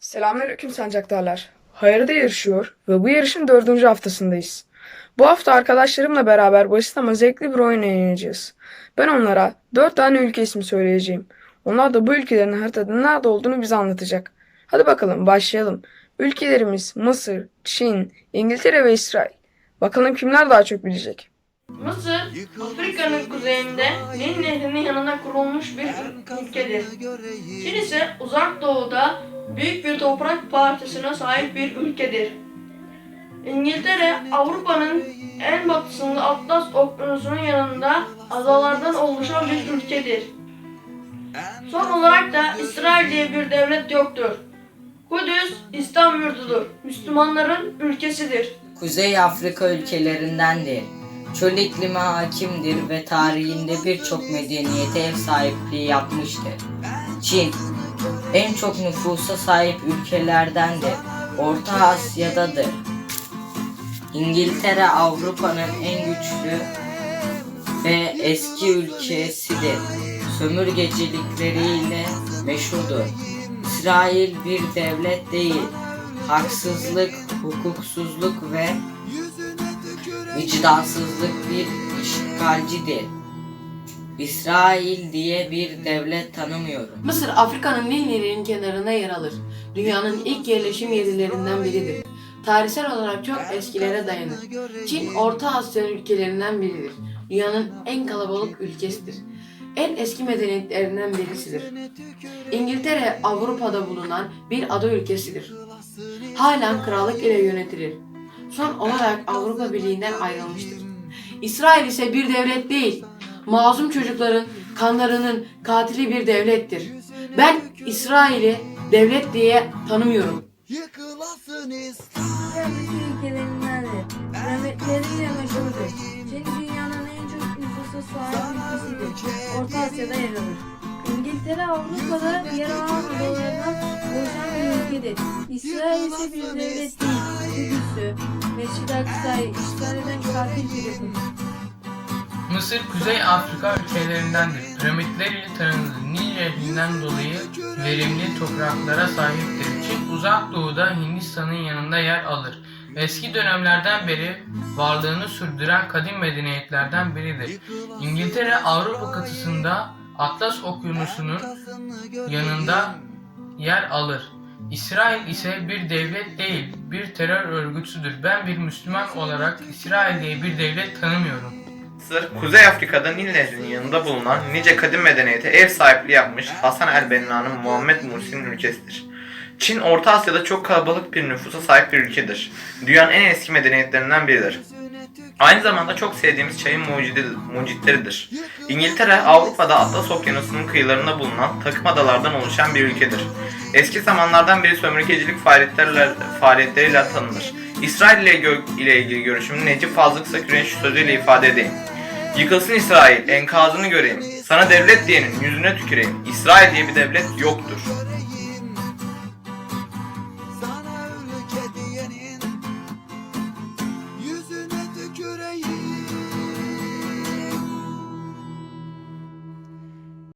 Selamünaleyküm sancaktarlar. Hayırda yarışıyor ve bu yarışın dördüncü haftasındayız. Bu hafta arkadaşlarımla beraber basit ama zevkli bir oyun oynayacağız. Ben onlara dört tane ülke ismi söyleyeceğim. Onlar da bu ülkelerin haritada nerede olduğunu bize anlatacak. Hadi bakalım başlayalım. Ülkelerimiz Mısır, Çin, İngiltere ve İsrail. Bakalım kimler daha çok bilecek. Mısır, Afrika'nın kuzeyinde Nil Nehri'nin yanına kurulmuş bir ülkedir. Çin ise uzak doğuda büyük bir toprak parçasına sahip bir ülkedir. İngiltere, Avrupa'nın en batısında Atlas Okyanusu'nun yanında adalardan oluşan bir ülkedir. Son olarak da İsrail diye bir devlet yoktur. Kudüs, İslam yurdudur. Müslümanların ülkesidir. Kuzey Afrika ülkelerindendir. Çöl iklimi hakimdir ve tarihinde birçok medeniyete ev sahipliği yapmıştır. Çin, en çok nüfusa sahip ülkelerdendir. Orta Asya'dadır. İngiltere Avrupa'nın en güçlü ve eski ülkesidir. Sömürgecilikleriyle meşhurdur. İsrail bir devlet değil, haksızlık, hukuksuzluk ve vicdansızlık bir işgalcidir. İsrail diye bir devlet tanımıyorum. Mısır Afrika'nın Nil Nehri'nin kenarına yer alır. Dünyanın ilk yerleşim yerlerinden biridir. Tarihsel olarak çok eskilere dayanır. Çin Orta Asya ülkelerinden biridir. Dünyanın en kalabalık ülkesidir. En eski medeniyetlerinden birisidir. İngiltere Avrupa'da bulunan bir ada ülkesidir. Halen krallık ile yönetilir. Son olarak Avrupa Birliği'nden ayrılmıştır. İsrail ise bir devlet değil, masum çocukların kanlarının katili bir devlettir. Ben İsrail'i devlet diye tanımıyorum. Yıkılasın Bütün ülkelerindendir. Piramitleriyle meşhurdur. Çin dünyanın en çok nüfusa sahip ülkesidir. Orta Asya'da yer alır. İngiltere Avrupa'da yer alan adalardan oluşan bir ülkedir. İsrail ise bir devlet değil. Kudüs'ü, Mescid-i Aksa'yı işgal eden katil bir yapım. Mısır Kuzey Afrika ülkelerindendir. Piramitleriyle tanınır. Nil Nehri'nden dolayı verimli topraklara sahiptir. Çin uzak doğuda Hindistan'ın yanında yer alır. Eski dönemlerden beri varlığını sürdüren kadim medeniyetlerden biridir. İngiltere Avrupa kıtasında Atlas Okyanusu'nun yanında yer alır. İsrail ise bir devlet değil, bir terör örgütüdür. Ben bir Müslüman olarak İsrail diye bir devlet tanımıyorum. Mısır, Kuzey Afrika'da Nil Nehri'nin yanında bulunan nice kadim medeniyete ev sahipliği yapmış Hasan el-Benna'nın Muhammed Mursi'nin ülkesidir. Çin, Orta Asya'da çok kalabalık bir nüfusa sahip bir ülkedir. Dünyanın en eski medeniyetlerinden biridir. Aynı zamanda çok sevdiğimiz çayın mucidi- mucitleridir. İngiltere, Avrupa'da Atlas Okyanusu'nun kıyılarında bulunan takım adalardan oluşan bir ülkedir. Eski zamanlardan beri sömürgecilik faaliyetleriyle, faaliyetleriyle tanınır. İsrail ile, ile ilgili görüşümü Necip Fazıl Kısaküre'nin şu sözüyle ifade edeyim. Yıkılsın İsrail, enkazını göreyim. Sana devlet diyenin yüzüne tüküreyim. İsrail diye bir devlet yoktur.